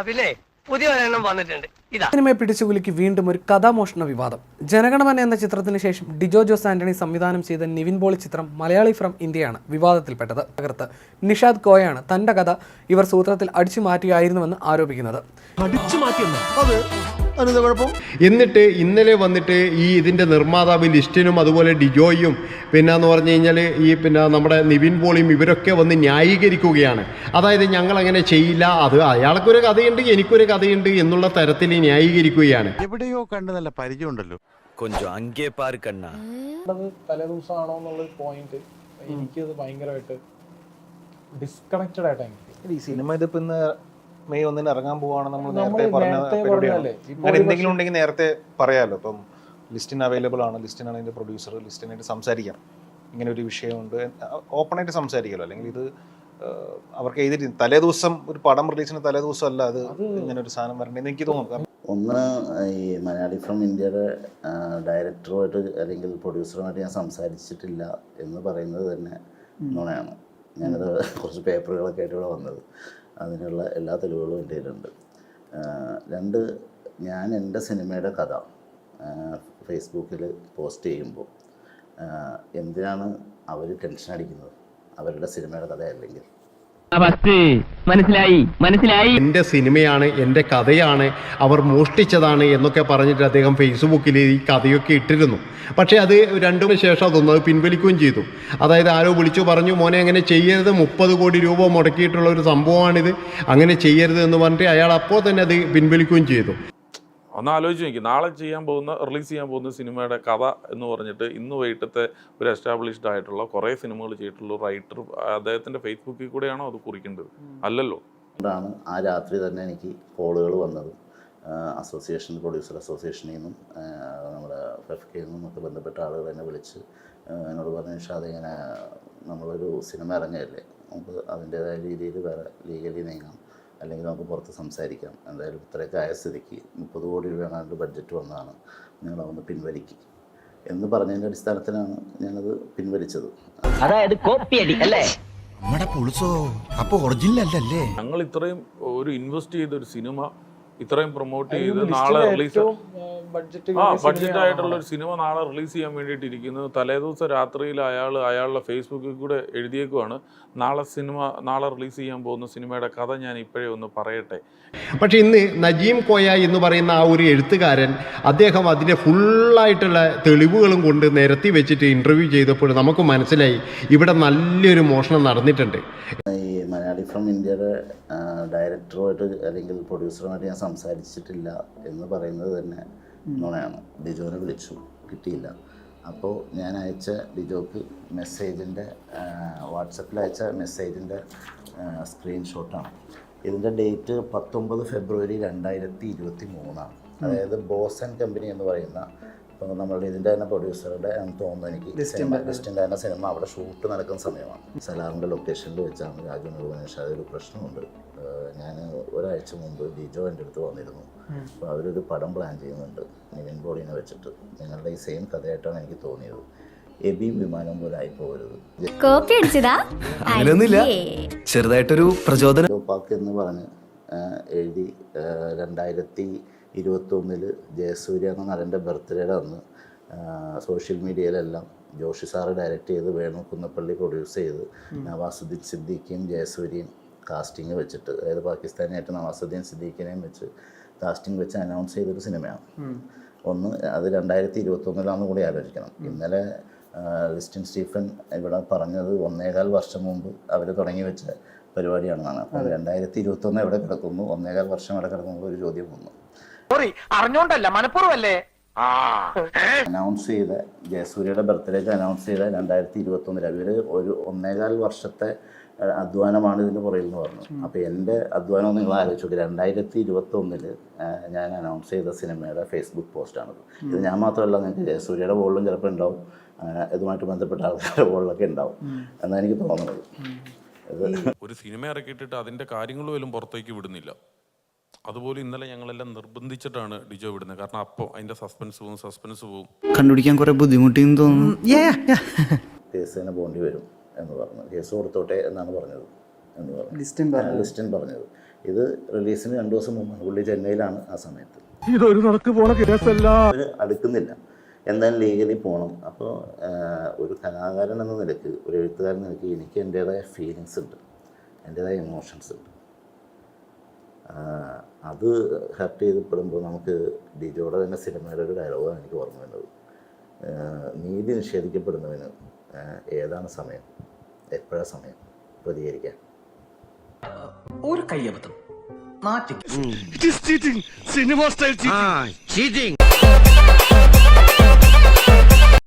പിന്നെ പുതിയ ഒരെണ്ണം വന്നിട്ടുണ്ട്. ഇതാ. സിനിമയെ പിടിച്ചുകുലുക്കി വീണ്ടും ഒരു കഥാമോഷണ വിവാദം. ജനഗണമന എന്ന ചിത്രത്തിന് ശേഷം ഡിജോ ജോസ് ആന്റണി സംവിധാനം ചെയ്ത നിവിൻ പോളി ചിത്രം മലയാളി ഫ്രം ഇന്ത്യയാണ് വിവാദത്തിൽപ്പെട്ടത്. തകർത്ത് നിഷാദ് കോയാണ് തന്റെ കഥ ഇവർ സൂത്രത്തിൽ അടിച്ചു മാറ്റിയായിരുന്നുവെന്ന് ആരോപിക്കുന്നത്. അതിനെന്താ കുഴപ്പം? എന്നിട്ട് ഇന്നലെ വന്നിട്ട് ഈ ഇതിന്റെ നിർമ്മാതാവ് ലിസ്റ്റിനും അതുപോലെ ഡിജോയും പിന്നെ എന്ന് പറഞ്ഞു കഴിഞ്ഞാൽ ഈ പിന്നെ നമ്മുടെ നിവിൻ പോളിയും ഇവരൊക്കെ വന്ന് ന്യായീകരിക്കുകയാണ്. അതായത് ഞങ്ങൾ അങ്ങനെ ചെയ്യില്ല അത് അയാൾക്കൊരു കഥയുണ്ട് എനിക്കൊരു കഥയുണ്ട് എന്നുള്ള തരത്തിൽ ന്യായീകരിക്കുകയാണ്. എവിടെയോ കണ്ട് നല്ല പരിചയമുണ്ടല്ലോ കൊഞ്ചോ അങ്കേ പാർ കണ്ണ. തലേദിവസമാണോ എന്നുള്ള പോയിന്റ് എനിക്കത് ഭയങ്കരമായിട്ട് ഡിസ്കണക്റ്റഡ് ആയിട്ടാണ് ഈ സിനിമ ഇതിപ്പോ മെയ് ഒന്നിന് ഇറങ്ങാൻ പോവാണ് നമ്മൾ നേരത്തെ പറഞ്ഞ പരിപാടിയാണ്. അങ്ങനെ എന്തെങ്കിലും ഉണ്ടെങ്കിൽ നേരത്തെ പറയാലോ. ഇപ്പം ലിസ്റ്റിന് അവൈലബിൾ ആണ്. ലിസ്റ്റിനാണ് അതിന്റെ പ്രൊഡ്യൂസർ ലിസ്റ്റിനായിട്ട് സംസാരിക്കാം. ഇങ്ങനെ ഒരു വിഷയമുണ്ട്. ഓപ്പണായിട്ട് സംസാരിക്കലോ. അല്ലെങ്കിൽ ഇത് അവർക്ക് എഴുതി തലേ ദിവസം ഒരു പടം റിലീസിന് തലേ ദിവസം അല്ല അത് ഇങ്ങനെ ഒരു സാധനം വരണ്ടെന്ന് എനിക്ക് തോന്നുന്നു. കാരണം ഒന്ന് ഈ മലയാളി ഫ്രം ഇന്ത്യയുടെ ഡയറക്ടറുമായിട്ട് അല്ലെങ്കിൽ പ്രൊഡ്യൂസറുമായിട്ട് ഞാൻ സംസാരിച്ചിട്ടില്ല എന്ന് പറയുന്നത് തന്നെ നുണയാണ്. ഞാനത് കുറച്ച് പേപ്പറുകളൊക്കെ ആയിട്ട് ഇവിടെ വന്നത്. അതിനുള്ള എല്ലാ തെളിവുകളും എന്റെ കയ്യിലുണ്ട്. രണ്ട് ഞാൻ എന്റെ സിനിമയുടെ കഥ ഫേസ്ബുക്കിൽ പോസ്റ്റ് ചെയ്യുമ്പോൾ എന്തിനാണ് അവർ ടെൻഷൻ അടിക്കുന്നത്? അവരുടെ സിനിമയുടെ കഥ അല്ലെങ്കിൽ മനസ്സിലായി മനസ്സിലായി. എന്റെ സിനിമയാണ് എന്റെ കഥയാണ് അവർ മോഷ്ടിച്ചതാണ് എന്നൊക്കെ പറഞ്ഞിട്ട് അദ്ദേഹം ഫേസ്ബുക്കിൽ ഈ കഥയൊക്കെ ഇട്ടിരുന്നു. പക്ഷേ അത് രണ്ടു ശേഷം അതൊന്നും അത് പിൻവലിക്കുകയും ചെയ്തു. അതായത് ആരോ വിളിച്ചു പറഞ്ഞു മോനെ അങ്ങനെ ചെയ്യരുത്. മുപ്പത് കോടി രൂപ മുടക്കിയിട്ടുള്ള ഒരു സംഭവമാണിത്. അങ്ങനെ ചെയ്യരുത് എന്ന് പറഞ്ഞിട്ട് അയാൾ അപ്പോൾ തന്നെ അത് പിൻവലിക്കുകയും ചെയ്തു. ഒന്ന് ആലോചിച്ച് നോക്കി. നാളെ ചെയ്യാൻ പോകുന്ന റിലീസ് ചെയ്യാൻ പോകുന്ന സിനിമയുടെ കഥ എന്ന് പറഞ്ഞിട്ട് ഇന്ന് വൈകിട്ടത്തെ ഒരു എസ്റ്റാബ്ലിഷ്ഡ് ആയിട്ടുള്ള കുറേ സിനിമകൾ ചെയ്തിട്ടുള്ള റൈറ്റർ അദ്ദേഹത്തിന്റെ ഫേസ്ബുക്കിൽ കൂടെയാണോ അത് കുറിക്കേണ്ടത്? അല്ലല്ലോ. അതുകൊണ്ടാണ് ആ രാത്രി തന്നെ എനിക്ക് കോളുകൾ വന്നത്. അസോസിയേഷൻ പ്രൊഡ്യൂസർ അസോസിയേഷനിൽ നിന്നും നമ്മുടെ എഫ് കെയിൽ നിന്നും ഒക്കെ ബന്ധപ്പെട്ട ആളുകൾ എന്നെ വിളിച്ച് എന്നോട് പറഞ്ഞു പക്ഷേ അതിങ്ങനെ നമ്മളൊരു സിനിമ ഇറങ്ങുകയല്ലേ? നമുക്ക് അതിന്റേതായ രീതിയിൽ വേറെ ലീഗലി നീങ്ങാം. അല്ലെങ്കിൽ നമുക്ക് പുറത്ത് സംസാരിക്കാം. എന്തായാലും ഇത്രയൊക്കെ ആയ സ്ഥിതിക്ക് മുപ്പത് കോടി രൂപ എങ്ങാണ്ട് ബഡ്ജറ്റ് വന്നതാണ് നിങ്ങളതൊന്ന് പിൻവലിക്കും. എന്ന് പറഞ്ഞതിന്റെ അടിസ്ഥാനത്തിലാണ് ഞാനത് പിൻവലിച്ചത്. അതായത് കോപ്പിയടി അല്ലേ? നമ്മുടെ പുളിസോ അപ്പൊ ഒറിജിനൽ അല്ലല്ലേ? ഞങ്ങൾ ഇത്രയും ഒരു ഇൻവെസ്റ്റ് ചെയ്ത ഒരു സിനിമ ഇത്രയും പ്രൊമോട്ട് ചെയ്ത് നാളെ റിലീസ് ബഡ്ജറ്റ് ആ ബഡ്ജറ്റ് ആയിട്ടുള്ള ഒരു സിനിമ നാളെ റിലീസ് ചെയ്യാൻ വേണ്ടിയിട്ട് ഇരിക്കുന്നു തലേദിവസം രാത്രിയിൽ അയാൾ അയാളുടെ ഫേസ്ബുക്കിൽ കൂടെ എഴുതിയേക്കുവാണ്. നാളെ സിനിമ നാളെ റിലീസ് ചെയ്യാൻ പോകുന്ന സിനിമയുടെ കഥ ഞാൻ ഇപ്പോഴേ ഒന്ന് പറയട്ടെ. പക്ഷെ ഇന്ന് നജീം കോയ എന്ന് പറയുന്ന ആ ഒരു എഴുത്തുകാരൻ അദ്ദേഹം അതിന്റെ ഫുള്ളായിട്ടുള്ള തെളിവുകളും കൊണ്ട് നിരത്തി വെച്ചിട്ട് ഇന്റർവ്യൂ ചെയ്തപ്പോൾ നമുക്ക് മനസ്സിലായി ഇവിടെ നല്ലൊരു മോഷണം നടന്നിട്ടുണ്ട്. ഈ മലയാളി ഫ്രം ഇന്ത്യയുടെ ഡയറക്ടറുമായിട്ട് അല്ലെങ്കിൽ പ്രൊഡ്യൂസറുമായിട്ട് ഞാൻ സംസാരിച്ചിട്ടില്ല എന്ന് പറയുന്നത് തന്നെ നുണയാണ് ഡിജോനെ വിളിച്ചു. കിട്ടിയില്ല. അപ്പോൾ ഞാൻ അയച്ച ഡിജോക്ക് മെസ്സേജിന്റെ വാട്സപ്പിൽ അയച്ച മെസ്സേജിന്റെ സ്ക്രീൻഷോട്ടാണ്. ഇതിന്റെ ഡേറ്റ് പത്തൊമ്പത് ഫെബ്രുവരി രണ്ടായിരത്തി ഇരുപത്തി മൂന്നാണ് അതായത് ബോസൻ കമ്പനി എന്ന് പറയുന്ന ഇപ്പോൾ നമ്മളുടെ ഇതിന്റെ തന്നെ പ്രൊഡ്യൂസറുടെ എനിക്ക് തോന്നുന്നു എനിക്ക് സിനിമ ലിസ്റ്റിന്റെ തന്നെ സിനിമ അവിടെ ഷൂട്ട് നടക്കുന്ന സമയമാണ്. സലാറിന്റെ ലൊക്കേഷനിൽ വെച്ചാണ് രാജു നിർവഹിച്ച അതൊരു പ്രശ്നമുണ്ട്. ഞാൻ ഒരാഴ്ച മുമ്പ് ഡിജോ എന്റെ അടുത്ത് വന്നിരുന്നു. അപ്പോൾ അവരൊരു പടം പ്ലാൻ ചെയ്യുന്നുണ്ട് നിവിൻ ബോഡിനെ വെച്ചിട്ട്. നിങ്ങളുടെ ഈ സെയിം കഥയായിട്ടാണ് എനിക്ക് തോന്നിയത്. എബിയും വിമാനം പോലെ ആയി പോകരുത് കോപ്പി അടിച്ചതാ? അങ്ങനെയൊന്നുമില്ല. ചെറുതായിട്ടൊരു പ്രചോദനം എന്ന് പറഞ്ഞ് എഴുതി രണ്ടായിരത്തി ഇരുപത്തൊന്നിൽ ജയസൂര്യ എന്ന നടന്റെ ബർത്ത്ഡേയുടെ അന്ന് സോഷ്യൽ മീഡിയയിലെല്ലാം ജോഷി സാറ് ഡയറക്റ്റ് ചെയ്ത് വേണു കുന്നപ്പള്ളി പ്രൊഡ്യൂസ് ചെയ്ത് നവാസുദ്ദീൻ സിദ്ദീഖിയും ജയസൂര്യയും കാസ്റ്റിംഗ് വെച്ചിട്ട് അതായത് പാകിസ്ഥാനായിട്ട് നവാസുദ്ദീൻ സിദ്ദീഖിനെയും വെച്ച് കാസ്റ്റിംഗ് വെച്ച് അനൗൺസ് ചെയ്തൊരു സിനിമയാണ് ഒന്ന് അത് രണ്ടായിരത്തി ഇരുപത്തൊന്നിലാണെന്ന് കൂടി ആലോചിക്കണം. ഇന്നലെ ലിസ്റ്റിൻ സ്റ്റീഫൻ ഇവിടെ പറഞ്ഞത് ഒന്നേകാൽ വർഷം മുമ്പ് അവർ തുടങ്ങി വെച്ച പരിപാടിയാണെന്നാണ്. അപ്പോൾ രണ്ടായിരത്തി ഇരുപത്തൊന്ന് എവിടെ കിടക്കുന്നു? ഒന്നേകാൽ വർഷം എവിടെ കിടക്കുന്നു ഒരു ചോദ്യം വന്നു. സോറി അറിഞ്ഞോണ്ടല്ല മനഃപൂർവല്ലേ അനൗൺസ് ചെയ്ത ജയസൂര്യയുടെ ബർത്ത്ഡേക്ക് അനൗൺസ് ചെയ്ത രണ്ടായിരത്തി ഇരുപത്തി ഒന്നിൽ അവർ ഒരു ഒന്നേകാൽ വർഷത്തെ അധ്വാനമാണ് ഇതിന് പുറകിൽ എന്ന് പറഞ്ഞു. അപ്പോൾ എന്റെ അധ്വാനം നിങ്ങൾ ആലോചിച്ചു രണ്ടായിരത്തി ഇരുപത്തി ഒന്നിൽ ഞാൻ അനൗൺസ് ചെയ്ത സിനിമയുടെ ഫേസ്ബുക്ക് പോസ്റ്റാണത് ഇത് ഞാൻ മാത്രമല്ല നിങ്ങൾക്ക് ജയസൂര്യയുടെ ബോളിലും ചിലപ്പോൾ ഉണ്ടാവും. അങ്ങനെ ഇതുമായിട്ട് ബന്ധപ്പെട്ട ആൾക്കാരുടെ ബോളിലൊക്കെ ഉണ്ടാവും. എന്നാണ് എനിക്ക് തോന്നുന്നത്. ഒരു സിനിമ ഇറക്കിയിട്ടിട്ട് അതിന്റെ കാര്യങ്ങൾ പോലും പുറത്തേക്ക് വിടുന്നില്ല. അതുപോലെ ഇന്നലെ ഞങ്ങളെല്ലാം നിർബന്ധിച്ചിട്ടാണ് ഡിജോ വിടുന്നത്. കാരണം അപ്പോ അതിന്റെ സസ്പെൻസ് പോവും സസ്പെൻസ് പോവും. കണ്ടുപിടിക്കാൻ കുറെ ബുദ്ധിമുട്ടിന്ന് തോന്നുന്നു. കേസ് തന്നെ പോകേണ്ടി വരും എന്ന് പറഞ്ഞു. കേസ് കൊടുത്തോട്ടെ എന്നാണ് പറഞ്ഞത് എന്ന് പറഞ്ഞു. ലിസ്റ്റിൻ പറഞ്ഞത്. ഇത് റിലീസിന് രണ്ടു ദിവസം മുമ്പാണ് പുള്ളി ചെന്നൈയിലാണ് ആ സമയത്ത്. ഇതൊരു നടക്ക് പോണ കേസല്ല. അതിന് അടുക്കുന്നില്ല. എന്തായാലും ലീഗലി പോകണം അപ്പോൾ ഒരു കലാകാരൻ എന്ന നിലയ്ക്ക് ഒരു എഴുത്തുകാരൻ എന്ന നിലയ്ക്ക് എനിക്ക് എന്റേതായ ഫീലിങ്സ് ഉണ്ട്. എന്റേതായ ഇമോഷൻസ് ഉണ്ട്. അത് ഹർട്ട് ചെയ്തപ്പെടുമ്പോൾ നമുക്ക് ഡിജോയുടെ തന്നെ സിനിമയുടെ ഒരു ഡയലോഗാണ് എനിക്ക് ഓർമ്മ വരുന്നത്. നീതി നിഷേധിക്കപ്പെടുന്നവന് ഏതാണ് സമയം? എപ്പോഴാണ് സമയം? പ്രതികരിക്കാൻ ഒരു കയ്യബദ്ധം നാട്ടിൽ ചീറ്റിംഗ്